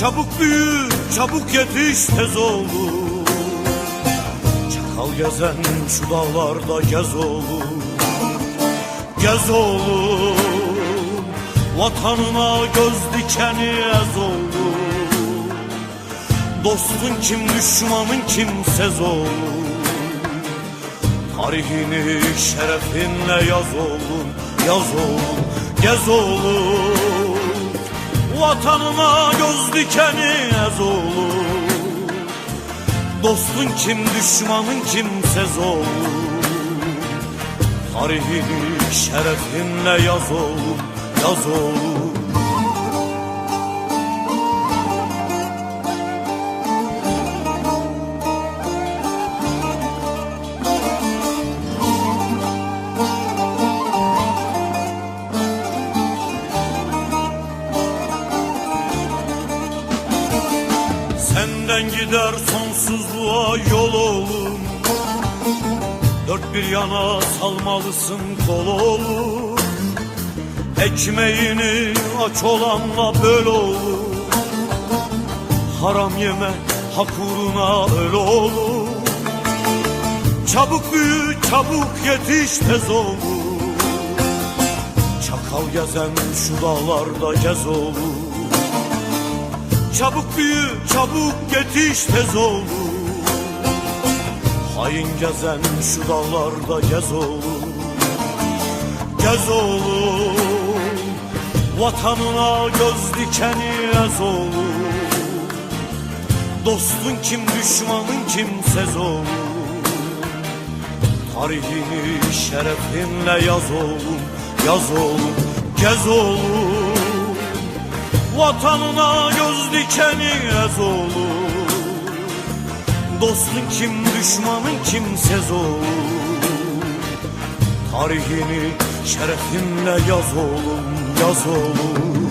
Çabuk büyü, çabuk yetiş tez oğlum Çakal gezen şu dağlarda gez oğlum Gez oğlum Vatanına göz dikeni ez oğlum Dostun kim, düşmanın kimsez oğlum Tarihini şerefinle yaz oğlum, yaz oğlum, gez oğlum Vatanına göz dikeni ez oğlum Dostun kim, düşmanın kimsez oğlum Tarihini şerefinle yaz oğlum, yaz oğlum bir yana salmalısın kol oğlum Ekmeğini aç olanla böl oğlum Haram yeme hak uğruna öl oğlum Çabuk büyü çabuk yetiş tez oğlum Çakal gezen şu dağlarda gez oğlum Çabuk büyü, çabuk yetiş tez oğlum Hain gezen şu dağlarda gez oğlum. Gez oğlum. Vatanına göz dikeni ez oğlum. Dostun kim, düşmanın kimsez oğlum. Tarihini şerefinle yaz oğlum, yaz oğlum, gez oğlum. Vatanına göz dikeni ez oğlum Dostun kim düşmanın kimsez oğlum Tarihini şerefinle yaz oğlum yaz oğlum.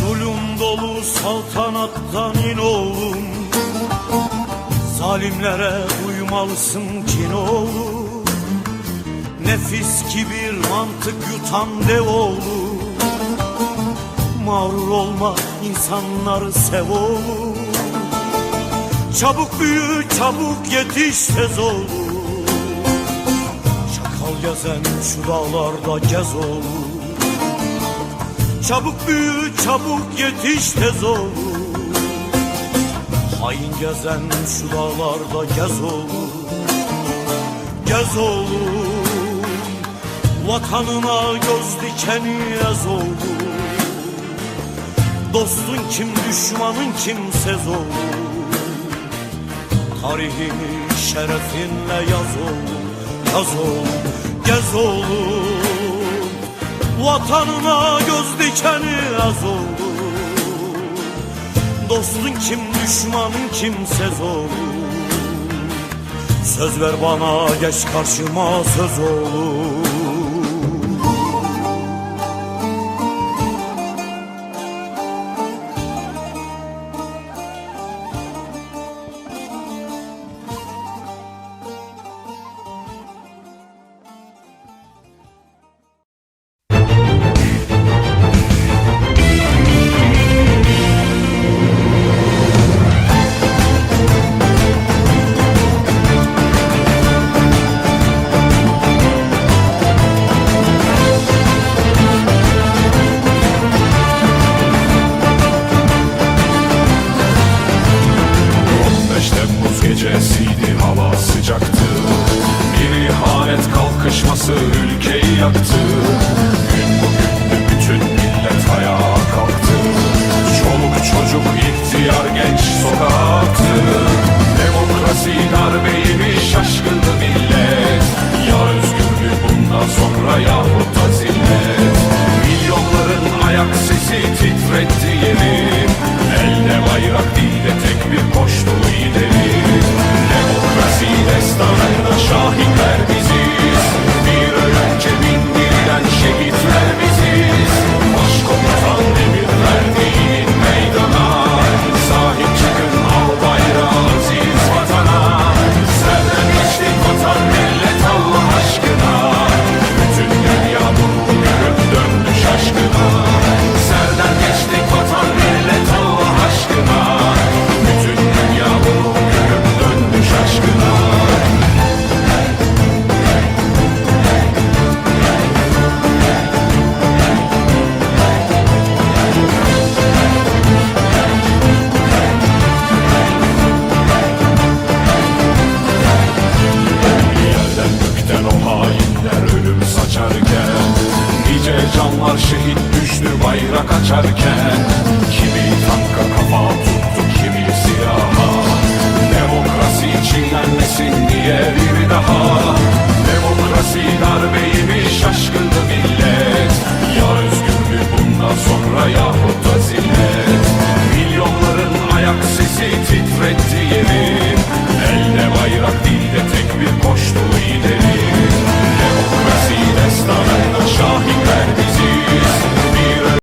Zulüm Zalimlere uymalısın kin oğlum Nefis kibir mantık yutan dev oğlum Mağrur olma insanları sev oğlum Çabuk büyü çabuk yetiş tez oğlum Çakal gezen şu dağlarda gez oğlum Çabuk büyü çabuk yetiş tez oğlum Hain gezen şu dağlarda gez oğlum Gez oğlum. Vatanına göz dikeni ez oğlum. Dostun kim düşmanın kimsez oğlum. Tarihini şerefinle yaz oğlum Yaz oğlum gez oğlum. Vatanına göz dikeni az oğlum Dostun kim düşmanın kimsez oğlum Söz ver bana geç karşıma söz oğlum to